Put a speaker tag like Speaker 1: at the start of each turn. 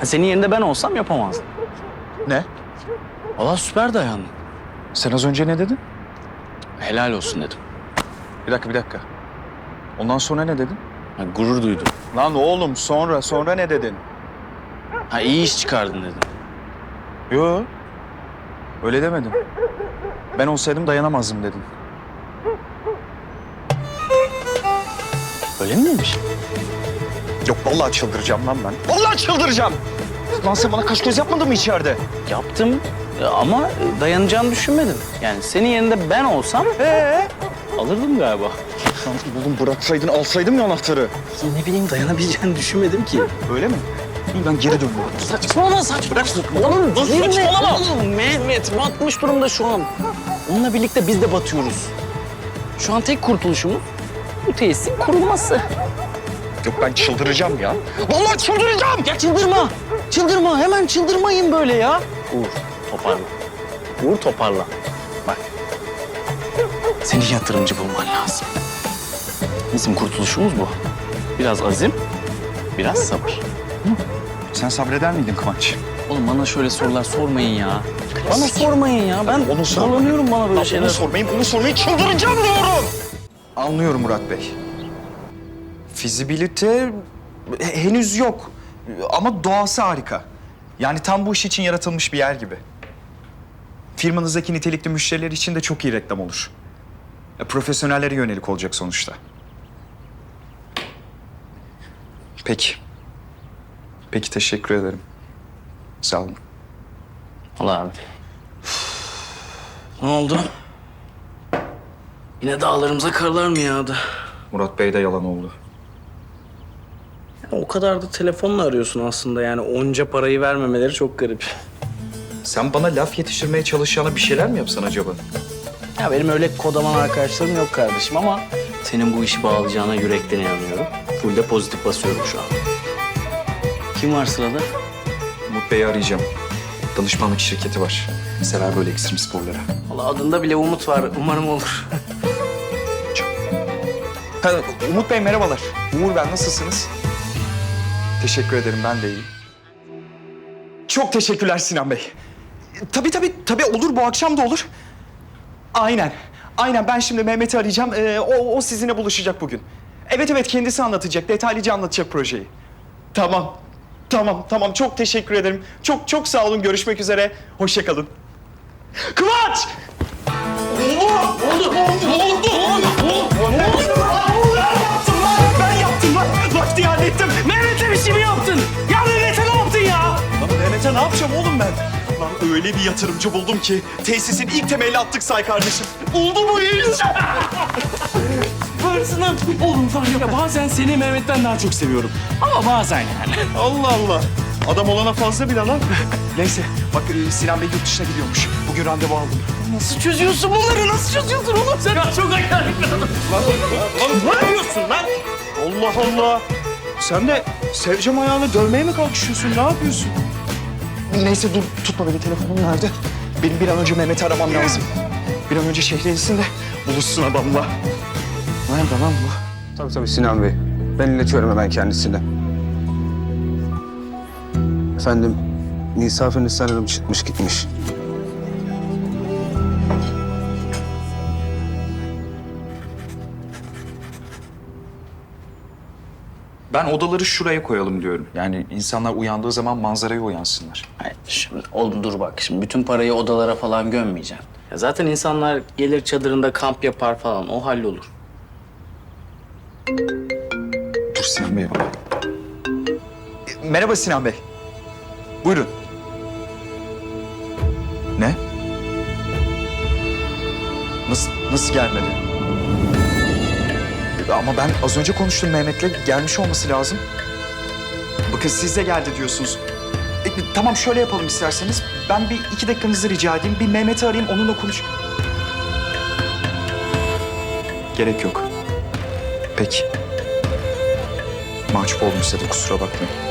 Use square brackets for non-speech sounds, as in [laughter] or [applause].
Speaker 1: Ha, Senin yerinde ben olsam yapamazdım.
Speaker 2: Ne?
Speaker 1: Valla süper dayandım.
Speaker 2: Sen az önce ne dedin?
Speaker 1: Helal olsun dedim.
Speaker 2: Bir dakika bir dakika. Ondan sonra ne dedin?
Speaker 1: Ha, gurur duydum.
Speaker 2: Lan oğlum sonra sonra ne dedin?
Speaker 1: Ha iyi iş çıkardın dedim.
Speaker 2: Yo. Öyle demedim. Ben olsaydım dayanamazdım dedim.
Speaker 1: Öyle miymiş?
Speaker 2: Yok vallahi çıldıracağım lan ben. Vallahi çıldıracağım. Lan sen bana kaş göz yapmadın mı içeride?
Speaker 1: Yaptım e, ama e, dayanacağını düşünmedim. Yani senin yerinde ben olsam
Speaker 2: Ee?
Speaker 1: alırdım galiba.
Speaker 2: Lan oğlum bıraksaydın alsaydım ya anahtarı.
Speaker 1: Ne bileyim dayanabileceğini düşünmedim ki.
Speaker 2: Öyle mi? İyi ben geri döndüm.
Speaker 1: Saçmalama saçmalama. Oğlum değil mi? Oğlum Mehmet batmış durumda şu an. Onunla birlikte biz de batıyoruz. Şu an tek kurtuluşumuz bu tesisin kurulması.
Speaker 2: Yok ben çıldıracağım ya. Vallahi çıldıracağım.
Speaker 1: Ya çıldırma. Çıldırma. Hemen çıldırmayın böyle ya. Uğur toparla. Uğur toparla. Bak. Senin yatırımcı bulman lazım. Bizim kurtuluşumuz bu. Biraz azim, biraz sabır.
Speaker 2: Sen sabreder miydin Kıvanç?
Speaker 1: Oğlum bana şöyle sorular sormayın ya. Bana sormayın ya. Ben
Speaker 2: Onu
Speaker 1: zorlanıyorum bana böyle şeyler.
Speaker 2: Bunu sormayın, bunu sormayın. Çıldıracağım diyorum. Anlıyorum Murat Bey. Fizibilite he- henüz yok. Ama doğası harika. Yani tam bu iş için yaratılmış bir yer gibi. Firmanızdaki nitelikli müşteriler için de çok iyi reklam olur. Ya, Profesyonellere yönelik olacak sonuçta. Peki. Peki teşekkür ederim. Sağ olun.
Speaker 1: Allah abi. ne oldu? Yine dağlarımıza karlar mı yağdı?
Speaker 2: Murat Bey de yalan oldu.
Speaker 1: O kadar da telefonla arıyorsun aslında yani onca parayı vermemeleri çok garip.
Speaker 2: Sen bana laf yetiştirmeye çalışacağına bir şeyler mi yapsan acaba?
Speaker 1: Ya benim öyle kodaman arkadaşlarım yok kardeşim ama senin bu işi bağlayacağına yürekten inanıyorum. Full de pozitif basıyorum şu an. Kim var sırada?
Speaker 2: Umut Bey'i arayacağım. Danışmanlık şirketi var. Sever böyle ekstrem sporlara.
Speaker 1: Valla adında bile umut var. Umarım olur.
Speaker 2: Ha, Umut Bey merhabalar. Uğur ben nasılsınız? Teşekkür ederim ben de iyiyim. Çok teşekkürler Sinan Bey. Tabii tabii tabii olur bu akşam da olur. Aynen. Aynen ben şimdi Mehmet'i arayacağım. Ee, o, o sizinle buluşacak bugün. Evet evet kendisi anlatacak. Detaylıca anlatacak projeyi. Tamam. Tamam tamam çok teşekkür ederim. Çok çok sağ olun. Görüşmek üzere. Hoşça kalın. Kıvanç! Ben yapacağım oğlum ben? Lan öyle bir yatırımcı buldum ki tesisin ilk temelini attık say kardeşim. Buldu bu iş. [laughs]
Speaker 3: Varsın Oğlum var ya bazen seni Mehmet'ten daha çok seviyorum. Ama bazen yani.
Speaker 2: Allah Allah. Adam olana fazla bile lan. [laughs] Neyse bak e, Sinan Bey yurt dışına gidiyormuş. Bugün randevu aldım.
Speaker 1: Nasıl çözüyorsun bunları? Nasıl çözüyorsun oğlum sen? Ya çok acayip.
Speaker 2: Ne yapıyorsun lan? Allah Allah. Sen de Sevcem ayağını dövmeye mi kalkışıyorsun? Ne yapıyorsun? Neyse dur tutma beni telefonum nerede? Benim bir an önce Mehmet'i aramam lazım. Bir an önce şehre insin de buluşsun adamla. Nerede lan bu?
Speaker 4: Tabii tabii Sinan Bey. Ben iletiyorum hemen kendisine. Efendim, misafiriniz sanırım çıkmış gitmiş.
Speaker 2: Ben odaları şuraya koyalım diyorum. Yani insanlar uyandığı zaman manzaraya uyansınlar.
Speaker 1: Hayır, şimdi oğlum dur bak şimdi bütün parayı odalara falan gömmeyeceksin. Ya zaten insanlar gelir çadırında kamp yapar falan o hallolur.
Speaker 2: Dur Sinan Bey bak. E, Merhaba Sinan Bey. Buyurun. Ne? Nasıl, nasıl gelmedi? Ama ben az önce konuştum Mehmet'le. Gelmiş olması lazım. Bakın siz de geldi diyorsunuz. E, tamam şöyle yapalım isterseniz. Ben bir iki dakikanızı rica edeyim. Bir Mehmet'i arayayım onunla konuş. Gerek yok. Peki. Mahcup oldum size de kusura bakmayın.